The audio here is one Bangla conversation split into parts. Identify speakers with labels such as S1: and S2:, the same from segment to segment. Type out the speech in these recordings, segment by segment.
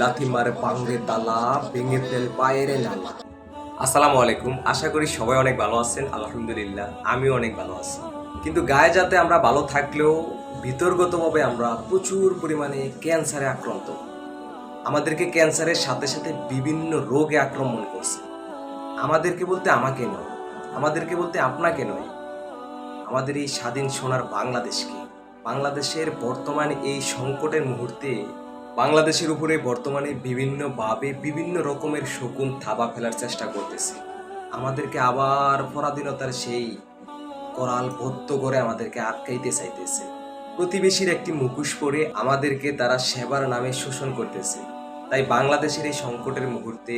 S1: লাথি মারে পাংরে তালা ভেঙে ফেল পায়ের নালা। আসসালামু আলাইকুম। আশা করি সবাই অনেক ভালো আছেন আলহামদুলিল্লাহ আমিও অনেক ভালো আছি। কিন্তু গায়ে যাতে আমরা ভালো থাকলেও ভিতরগতভাবে আমরা প্রচুর পরিমাণে ক্যান্সারে আক্রান্ত। আমাদেরকে ক্যান্সারের সাথে সাথে বিভিন্ন রোগে আক্রমণ করছে। আমাদেরকে বলতে আমাকে নয় আমাদেরকে বলতে আপনাকে নয়। আমাদের এই স্বাধীন সোনার বাংলাদেশকে বাংলাদেশের বর্তমানে এই সংকটের মুহূর্তে বাংলাদেশের উপরে বর্তমানে বিভিন্নভাবে বিভিন্ন রকমের শকুন থাবা ফেলার চেষ্টা করতেছে। আমাদেরকে আবার পরাধীনতার সেই করাল বদ্ধ করে আমাদেরকে আটকাইতে চাইতেছে। প্রতিবেশীর একটি মুখোশ পরে আমাদেরকে তারা সেবার নামে শোষণ করতেছে। তাই বাংলাদেশের এই সংকটের মুহূর্তে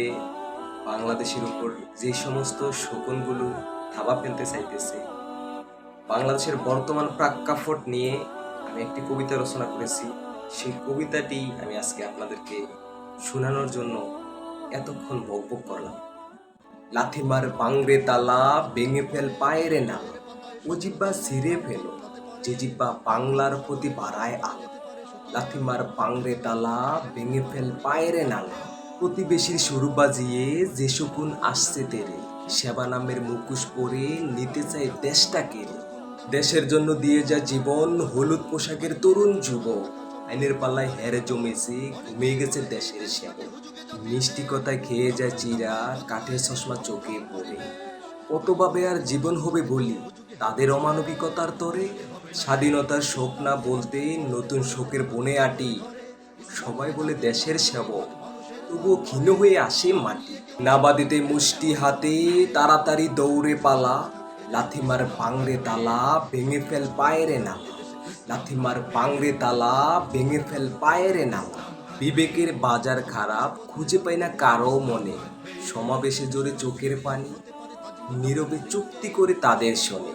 S1: বাংলাদেশের উপর যে সমস্ত শকুনগুলো থাবা ফেলতে চাইতেছে, বাংলাদেশের বর্তমান প্রাক্কাফট নিয়ে আমি একটি কবিতা রচনা করেছি। সেই কবিতাটি আমি আজকে আপনাদেরকে শোনানোর জন্য এতক্ষণ বকবক করলাম। লাথিমার বাংরে তালা, ভেঙে ফেল পায়েরে না ও জিব্বা ছিঁড়ে ফেলো, যে জিব্বা বাংলার প্রতি বাড়ায় আলো। লাথিমার পাংরে তালা, ভেঙে ফেল পায়েরে নালা, প্রতিবেশীর সরু বাজিয়ে যে শকুন আসছে তেরে, সেবা নামের মুখোশ পরে নিতে চাই দেশটাকে দেশের জন্য দিয়ে যা জীবন, হলুদ পোশাকের তরুণ যুবক আইনের পাল্লায় হেরে জমেছে ঘুমিয়ে গেছে দেশের সেবক। মিষ্টি কথায় খেয়ে যায় চিরা কাঠের চশমা চোখে পড়ে। কতভাবে আর জীবন হবে বলি? তাদের অমানবিকতার তরে স্বাধীনতার শোক না বলতে নতুন শোকের বনে আটি। সবাই বলে দেশের সেবক, তবুও ক্ষীণ হয়ে আসে মাটি। নাবাদিতে মুষ্টি হাতে তাড়াতাড়ি দৌড়ে পালা লাথিমার বাংরে তালা, ভেঙে ফেল পায়েরে নালা লাথিমার বাংরে তালা, ভেঙে ফেল পায়েরে নালা। বিবেকের বাজার খারাপ, খুঁজে পাই না কারও মনে। সমাবেশে জোরে চোখের পানি, নীরবে চুক্তি করে তাদের শোনে।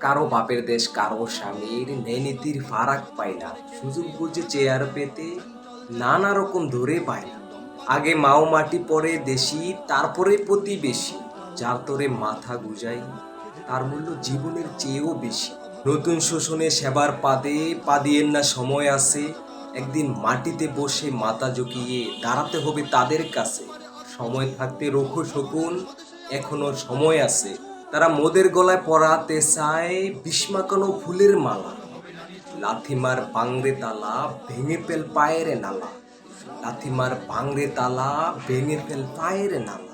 S1: কারও বাপের দেশ, কারও স্বামীর ন্যায় নীতির ফারাক পায় না। সুযোগ বুঝে চেয়ার পেতে নানা রকম ধরে পায় না। আগে মাও মাটি পরে দেশি, তারপরে প্রতিবেশী। যার তোরে মাথা গুজাই, তার মূল্য জীবনের চেয়েও বেশি। নতুন শোষণে সেবার পাদে পাদিয়ের না সময় আছে। একদিন মাটিতে বসে মাথা ঝুঁকিয়ে দাঁড়াতে হবে তাদের কাছে। সময় থাকতে রোখো শকুন, এখনও সময় আছে। তারা মোদের গলায় পরাতে চায় বিস্মাকানো ফুলের মালা। লাথিমার বাংরে তালা ভেঙে ফেল পায়ের নালা। লাথিমার বাংরে তালা ভেঙে ফেল পায়ের নালা।